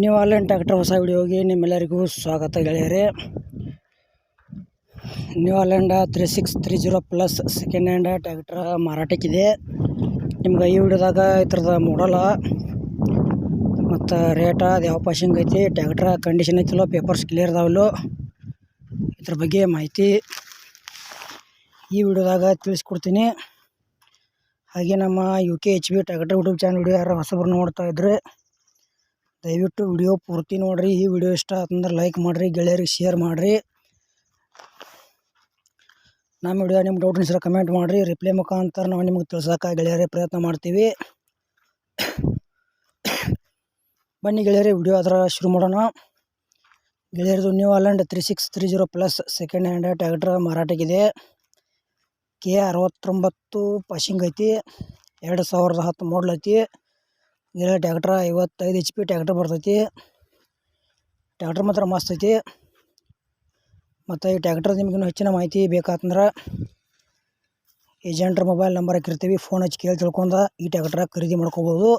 ನೀವು online tractor ಹೊಸ ವಿಡಿಯೋಗೆ ನಿಮ್ಮೆಲ್ಲರಿಗೂ ಸ್ವಾಗತ ಗೆಳೆಯರೆ. New Holland three six three zero plus second hand tractor ಮಾರಾಟಕ್ಕಿದೆ. ನಿಮ್ಗೆ ಈ ವಿಡಿಯೋದಾಗ ಈ ಥರದ ಮಾಡಲ್ಲ ಮತ್ತು ರೇಟ ಅದು ಯಾವ ಪಾಶಿಂಗ್ ಐತಿ ಟ್ಯಾಕ್ಟ್ರ ಕಂಡೀಷನ್ ಐತಿಲ್ಲೋ ಪೇಪರ್ಸ್ ಕ್ಲಿಯರ್ ಅದಾವಲ್ಲೋ, ಇದ್ರ ಬಗ್ಗೆ ಮಾಹಿತಿ ಈ ವಿಡಿಯೋದಾಗ ತಿಳಿಸ್ಕೊಡ್ತೀನಿ. ಹಾಗೆ ನಮ್ಮ U K H B tractor YouTube channel video ಯಾರು ಹೊಸಬ್ರು ನೋಡ್ತಾ ಇದ್ರೆ, ದಯವಿಟ್ಟು ವಿಡಿಯೋ ಪೂರ್ತಿ ನೋಡಿರಿ. ಈ ವಿಡಿಯೋ ಇಷ್ಟ ಆತಂದ್ರೆ ಲೈಕ್ ಮಾಡಿರಿ, ಗೆಳೆಯರಿಗೆ ಶೇರ್ ಮಾಡಿರಿ. ನಮ್ಮ ವಿಡಿಯೋ ನಿಮ್ಮ ಡೌಟ್ ಅನಿಸಿದ್ರೆ ಕಮೆಂಟ್ ಮಾಡಿರಿ. ರಿಪ್ಲೈ ಮುಖಾಂತರ ನಾವು ನಿಮಗೆ ತಿಳ್ಸೋಕೆ ಗೆಳೆಯರೇ ಪ್ರಯತ್ನ ಮಾಡ್ತೀವಿ. ಬನ್ನಿ ಗೆಳೆಯರೇ, ವಿಡಿಯೋ ಅದರ ಶುರು ಮಾಡೋಣ. ಗೆಳೆಯರದು New Holland three six three zero plus second hand tractor ಮಾರಾಟಕ್ಕಿದೆ K ಅರವತ್ತೊಂಬತ್ತು ಪಾಶಿಂಗ್ ಐತಿ, ಎರಡು ಸಾವಿರದ ಹತ್ತು ಮಾಡಲ್ ಐತಿ. ಇದರ ಟ್ಯಾಕ್ಟ್ರ ಐವತ್ತೈದು ಎಚ್ ಪಿ ಟ್ಯಾಕ್ಟ್ರ್ ಬರ್ತೈತಿ. ಟ್ಯಾಕ್ಟ್ರ್ ಮಾತ್ರ ಮಸ್ತ್ ಐತಿ. ಮತ್ತು ಈ ಟ್ಯಾಕ್ಟ್ರ್ ನಿಮ್ಗೆ ಇನ್ನೂ ಹೆಚ್ಚಿನ ಮಾಹಿತಿ ಬೇಕಾತಂದ್ರೆ ಏಜೆಂಟ್ರ ಮೊಬೈಲ್ ನಂಬರ್ ಹಾಕಿರ್ತೀವಿ ಫೋನ್ ಹಚ್ಚಿ ಕೇಳಿ ತಿಳ್ಕೊಂಡ ಈ ಟ್ಯಾಕ್ಟ್ರ ಖರೀದಿ ಮಾಡ್ಕೋಬೋದು.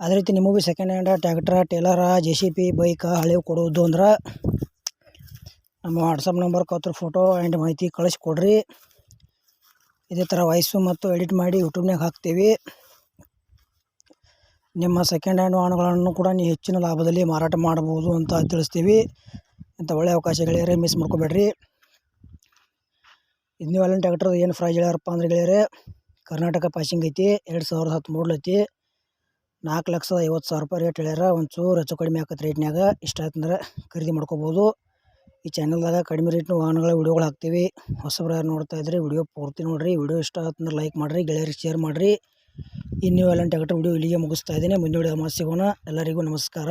ಅದೇ ರೀತಿ ನಿಮಗೂ ಭೀ second hand tractor trailer J C B bike ಹಳೆವು ಕೊಡೋದು ಅಂದ್ರೆ ನಮ್ಮ ವಾಟ್ಸಪ್ ನಂಬರ್ ಕತ್ರ ಫೋಟೋ ಆ್ಯಂಡ್ ಮಾಹಿತಿ ಕಳಿಸ್ಕೊಡ್ರಿ ಇದೇ ಥರ ವಾಯ್ಸು ಮತ್ತು ಎಡಿಟ್ ಮಾಡಿ ಯೂಟ್ಯೂಬ್ನಾಗ ಹಾಕ್ತೀವಿ. ನಿಮ್ಮ ಸೆಕೆಂಡ್ ಹ್ಯಾಂಡ್ ವಾಹನಗಳನ್ನು ಕೂಡ ನೀವು ಹೆಚ್ಚಿನ ಲಾಭದಲ್ಲಿ ಮಾರಾಟ ಮಾಡ್ಬೋದು ಅಂತ ತಿಳಿಸ್ತೀವಿ. ಇಂಥ ಒಳ್ಳೆಯ ಅವಕಾಶ ಗೆಳೆಯರೆ ಮಿಸ್ ಮಾಡ್ಕೋಬೇಡ್ರಿ. ಇದು ನೀವು ಅಲ್ಲಿನ ಟ್ಯಾಕ್ಟರ್ ಏನು ಫ್ರೈಜ್ ಹೇಳ್ಯಾರಪ್ಪ ಅಂದ್ರೆ ಗೆಳೆಯರೆ, ಕರ್ನಾಟಕ ಪಾಸಿಂಗ್ ಐತಿ, ಎರಡು ಸಾವಿರದ ಹತ್ತು ಐತಿ. ನಾಲ್ಕು ಲಕ್ಷದ ಐವತ್ತು ಸಾವಿರ ರೂಪಾಯಿ ರೇಟ್ ಹೇಳ್ಯಾರ. ಒಂಚೂರು ಹೆಚ್ಚು ಕಡಿಮೆ ಆಗತ್ತೆ ರೇಟ್ನಾಗ ಇಷ್ಟ ಆಯ್ತಂದ್ರೆ ಖರೀದಿ ಮಾಡ್ಕೋಬೋದು. ಈ ಚಾನಲ್ದಾಗ ಕಡಿಮೆ ರೇಟ್ನ ವಾಹನಗಳ ವಿಡಿಯೋಗಳು ಹಾಕ್ತೀವಿ. ಹೊಸಬ್ರು ಯಾರು ನೋಡ್ತಾ ಇದ್ರಿ ವಿಡಿಯೋ ಪೂರ್ತಿ ನೋಡಿರಿ. ವಿಡಿಯೋ ಇಷ್ಟ ಆಯ್ತಂದ್ರೆ ಲೈಕ್ ಮಾಡಿರಿ, ಗೆಳೆಯರಿಗೆ ಶೇರ್ ಮಾಡಿರಿ. ಇನ್ನು ಎಲ್ಲ ಟ್ಯಾಕ್ಟರ್ ವಿಡಿಯೋ ಇಲ್ಲಿಗೆ ಮುಗಿಸ್ತಾ ಇದ್ದೀನಿ. ಮುಂದೆ ವಿಡಿಯೋ ಎಲ್ಲರಿಗೂ ನಮಸ್ಕಾರ.